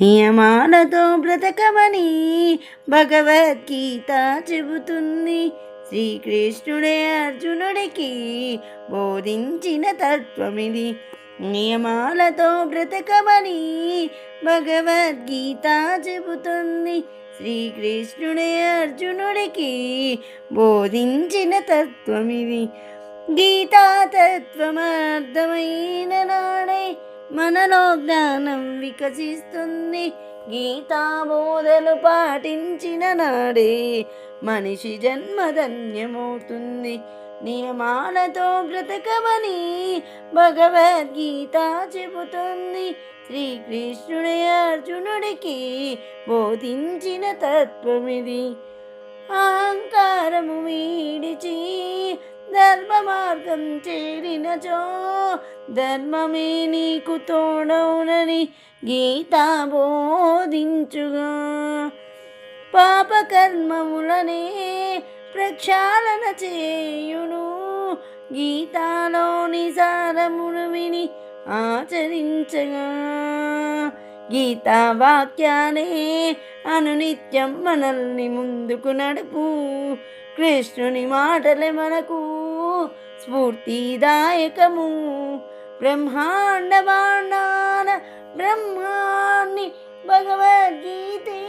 నియమాలతో బ్రతకమని భగవద్గీత చెబుతుంది. శ్రీకృష్ణుడే అర్జునుడికి బోధించిన తత్వమిది. నియమాలతో బ్రతకమని భగవద్గీత చెబుతుంది. శ్రీకృష్ణుడే అర్జునుడికి బోధించిన తత్వమిది. గీతా తత్వమర్థమైన నాడే మనలో జ్ఞానం వికసిస్తుంది. గీతా బోధలు పాటించిన నాడే మనిషి జన్మధన్యమవుతుంది నియమాలతో బ్రతకమని భగవద్గీత చెబుతుంది. శ్రీకృష్ణుడి అర్జునుడికి బోధించిన తత్వమిది. అహంకారము వీడిచి ధర్మ మార్గం చేరినచో ధర్మమే నీకు తోడవునని గీత బోధించుగా. పాపకర్మములనే ప్రక్షాళన చేయును గీతాలోని సారమును విని ఆచరించగా. గీతా వాక్యాలే అనునిత్యం మనల్ని ముందుకు నడుపు. కృష్ణుని మాటలే మనకు స్ఫూర్తిదాయకము. బ్రహ్మాండ బాండాన బ్రహ్మాన్ని భగవద్గీతే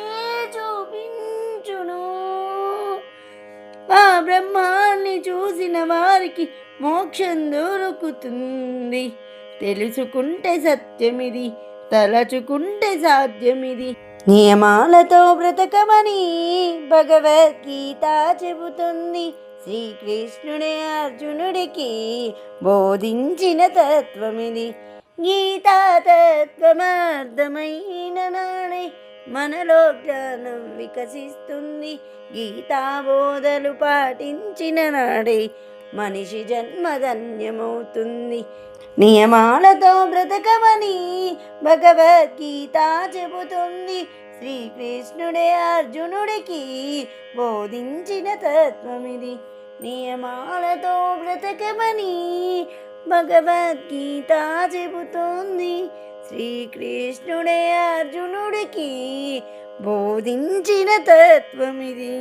చూపించును. ఆ బ్రహ్మాన్ని చూసిన వారికి మోక్షం దొరుకుతుంది. తెలుసుకుంటే సత్యమిది తలచుకుంటే సాధ్యమిది. నియమాలతో బ్రతకమని భగవద్గీత చెబుతుంది. శ్రీకృష్ణుడే అర్జునుడికి బోధించిన తత్వమిది. గీతా తత్వమర్థమైన నాడే మనలో జ్ఞానం వికసిస్తుంది. గీతా బోధలు పాటించిన నాడే మనిషి జన్మధన్యమవుతుంది. నియమాలతో బ్రతకమని భగవద్గీత చెబుతుంది. శ్రీకృష్ణుడే అర్జునుడికి బోధించిన తత్వమిది. నియమాలతో బ్రతకమని భగవద్గీత చెబుతోంది. శ్రీకృష్ణుడే అర్జునుడికి బోధించిన తత్వమిది.